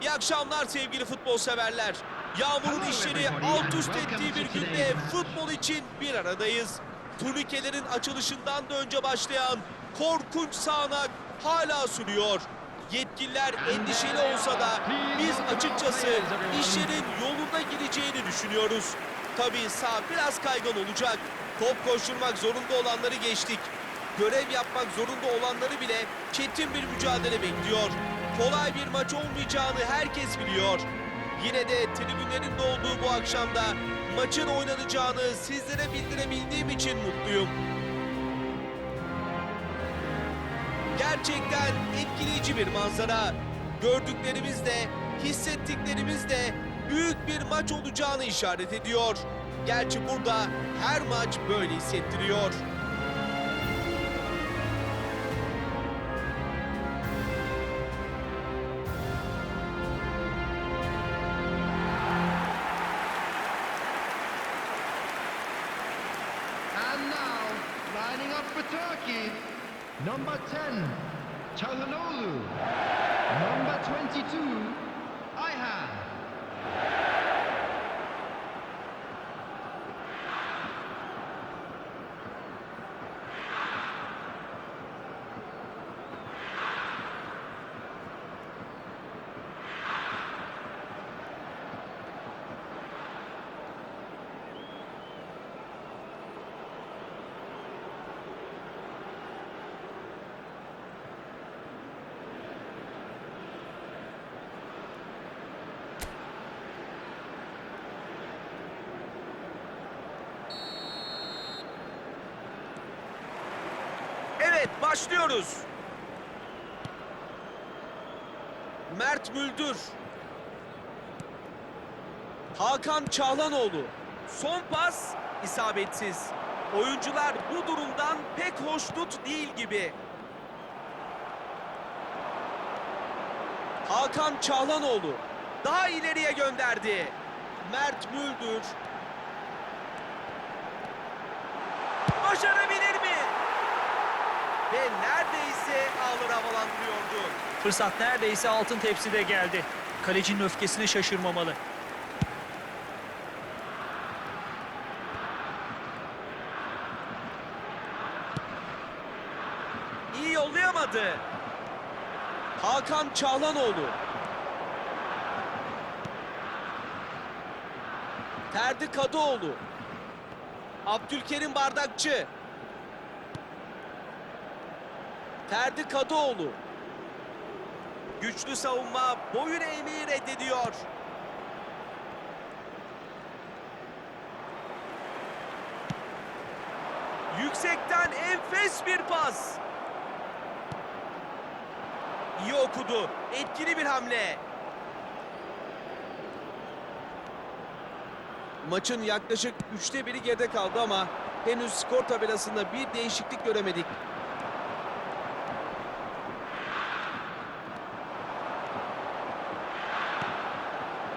İyi akşamlar sevgili futbol severler. Yağmurun işleri alt üst ettiği bir günde futbol için bir aradayız. Turnikelerin açılışından da önce başlayan korkunç sağanak hala sürüyor. Yetkililer endişeli olsa da biz açıkçası işlerin yolunda gireceğini düşünüyoruz. Tabii sağ biraz kaygan olacak. Top koşturmak zorunda olanları geçtik. Görev yapmak zorunda olanları bile çetin bir mücadele bekliyor. Kolay bir maç olmayacağını herkes biliyor. Yine de tribünlerin olduğu bu akşamda maçın oynanacağını sizlere bildirebildiğim için mutluyum. Gerçekten etkileyici bir manzara. Gördüklerimiz de, hissettiklerimiz de büyük bir maç olacağını işaret ediyor. Gerçi burada her maç böyle hissettiriyor. Number 10, Çalhanoğlu. Number 22, Evet başlıyoruz. Mert Müldür. Hakan Çağlanoğlu. Son pas isabetsiz. Oyuncular bu durumdan pek hoşnut değil gibi. Hakan Çağlanoğlu daha ileriye gönderdi. Mert Müldür. Ve neredeyse ağları havalandırıyordu. Fırsat neredeyse altın tepside geldi. Kalecinin öfkesine şaşırmamalı. İyi yollayamadı. Hakan Çağlanoğlu. Ferdi Kadıoğlu. Abdülkerim Bardakçı. Ferdi Kadıoğlu. Güçlü savunma boyun eğmeyi reddediyor. Yüksekten enfes bir pas. İyi okudu. Etkili bir hamle. Maçın yaklaşık üçte biri geride kaldı ama henüz skor tabelasında bir değişiklik göremedik.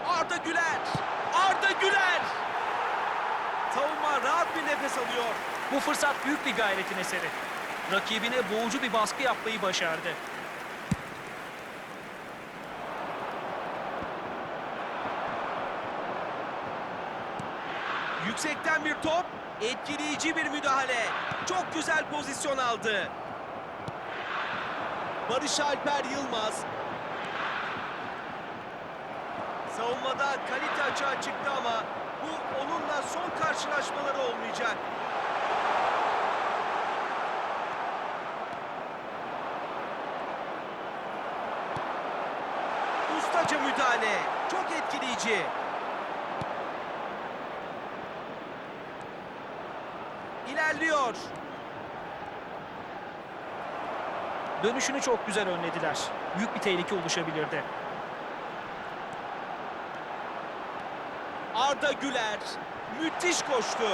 Arda Güler! Arda Güler! Savunma rahat bir nefes alıyor. Bu fırsat büyük bir gayretin eseri. Rakibine boğucu bir baskı yapmayı başardı. Yüksekten bir top, etkileyici bir müdahale. Çok güzel pozisyon aldı. Barış Alper Yılmaz. Savunmada kalite açığa çıktı ama bu onunla son karşılaşmaları olmayacak. Ustaca müdahale. Çok etkileyici. İlerliyor. Dönüşünü çok güzel önlediler. Büyük bir tehlike oluşabilirdi. Arda Güler müthiş koştu.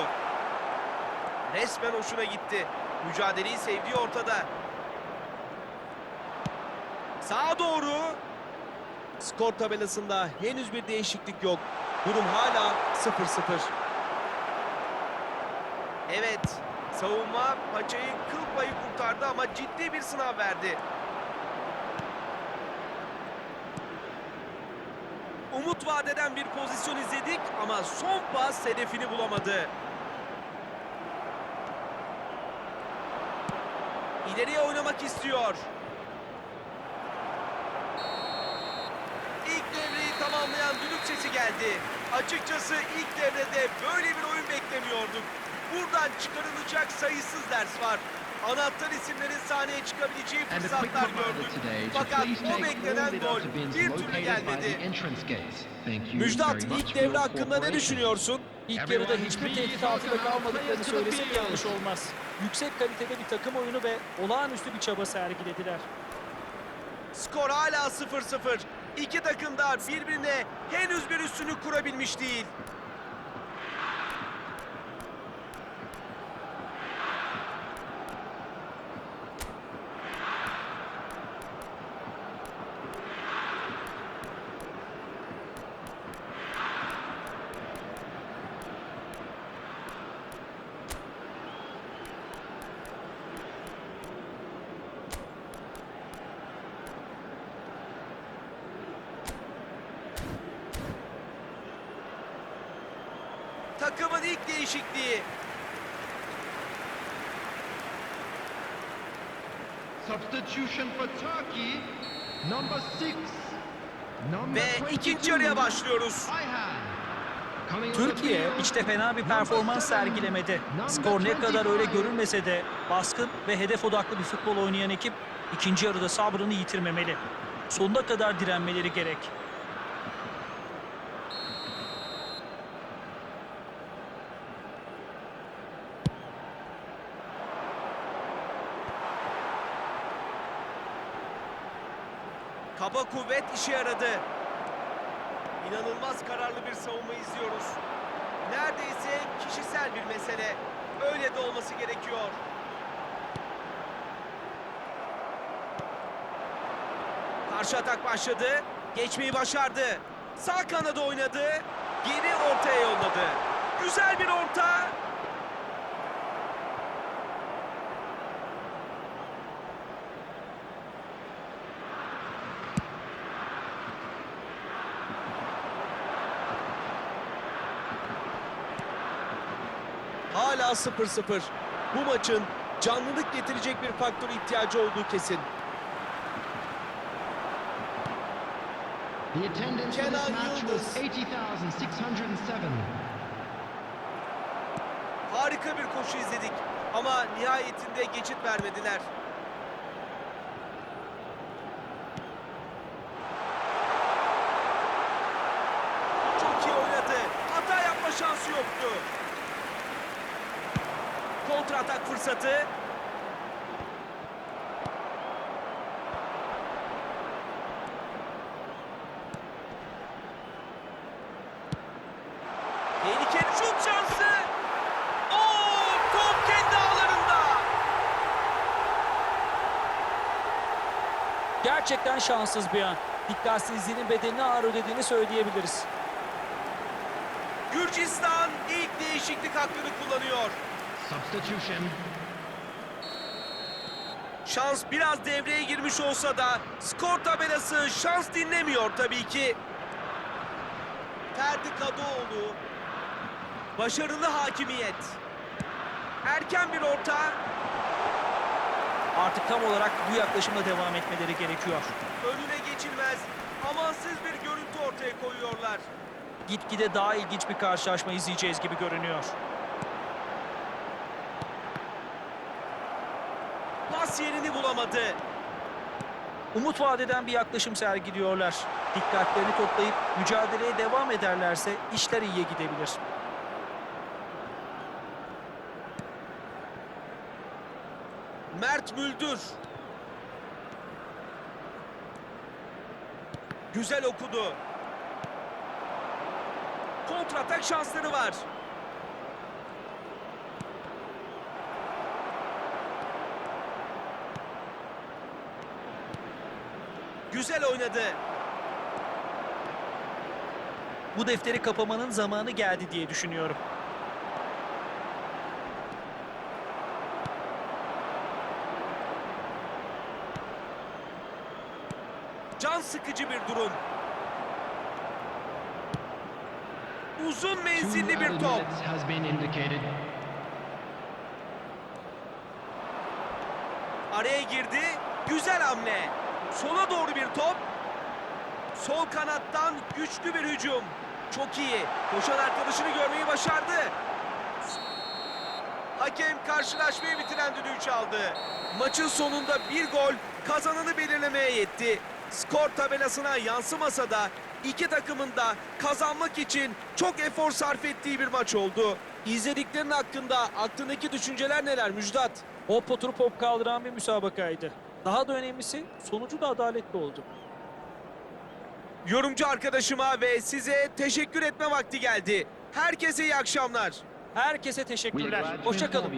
Resmen hoşuna gitti. Mücadeleyi sevdiği ortada. Sağa doğru. Skor tabelasında henüz bir değişiklik yok. Durum hala 0-0. Evet, savunma paçayı kıl payı kurtardı ama ciddi bir sınav verdi. Umut vadeden bir pozisyon izledik ama son pas hedefini bulamadı. İleriye oynamak istiyor. İlk devreyi tamamlayan düdük sesi geldi. Açıkçası ilk devrede böyle bir oyun beklemiyorduk. Buradan çıkarılacak sayısız ders var. Anahtar isimlerin sahneye çıkabileceği fırsatlar gördük. Fakat o beklenen gol bir türlü gelmedi. Müjdat ilk devre hakkında ne cooperation. İlk yarıda hiçbir tehdit altında kalmadıklarını söylesek yanlış olmaz. Yüksek kalitede bir takım oyunu ve olağanüstü bir çaba sergilediler. Skor hala 0-0. İki takım da birbirine henüz bir üstünlük kurabilmiş değil. Takımın ilk değişikliği. Substitution for Turkey, number six. Number Ve 22, ikinci yarıya başlıyoruz. Türkiye içte fena bir performans sergilemedi. Skor ne kadar öyle 25. görünmese de baskın ve hedef odaklı bir futbol oynayan ekip ikinci yarıda sabrını yitirmemeli. Sonuna kadar direnmeleri gerek. Kaba kuvvet işe yaradı. İnanılmaz kararlı bir savunma izliyoruz. Neredeyse kişisel bir mesele. Öyle de olması gerekiyor. Karşı atak başladı. Geçmeyi başardı. Sağ kanada oynadı. Geri ortaya yolladı. Güzel bir orta. Hala 0-0. Bu maçın canlılık getirecek bir faktör ihtiyacı olduğu kesin. Kenan Yıldız. was 80,607. Harika bir koşu izledik ama nihayetinde geçit vermediler. Çok iyi oynadı. Hata yapma şansı yoktu. Kontra atak fırsatı. Tehlikeli şut şansı. Oo, top kendi ağlarında. Gerçekten şanssız bir an. Dikkatsizliğinin bedelini ağır ödediğini söyleyebiliriz. Gürcistan ilk değişiklik hakkını kullanıyor. Substitution. Şans biraz devreye girmiş olsa da skor tabelası şans dinlemiyor tabii ki. Ferdi Kadıoğlu. Başarılı hakimiyet. Erken bir orta. Artık tam olarak bu yaklaşımla devam etmeleri gerekiyor. Önüne geçilmez. Amansız bir görüntü ortaya koyuyorlar. Gitgide daha ilginç bir karşılaşma izleyeceğiz gibi görünüyor. Pas yerini bulamadı. Umut vadeden bir yaklaşım sergiliyorlar. Dikkatlerini toplayıp mücadeleye devam ederlerse işler iyiye gidebilir. Mert Müldür. Güzel okudu. Kontratak şansları var. Güzel oynadı. Bu defteri kapamanın zamanı geldi diye düşünüyorum. Can sıkıcı bir durum. Uzun menzilli bir top. Araya girdi. Güzel hamle. Sola doğru bir top. Sol kanattan güçlü bir hücum. Çok iyi. Koşan arkadaşını görmeyi başardı. Hakem karşılaşmayı bitiren düdüğü çaldı. Maçın sonunda bir gol kazananı belirlemeye yetti. Skor tabelasına yansımasa da iki takımın da kazanmak için çok efor sarf ettiği bir maç oldu. İzlediklerin hakkında aklındaki düşünceler neler Müjdat? Hop oturup hop kaldıran bir müsabakaydı. Daha da önemlisi sonucu da adaletli oldu. Yorumcu arkadaşıma ve size teşekkür etme vakti geldi. Herkese iyi akşamlar. Herkese teşekkürler. Hoşçakalın.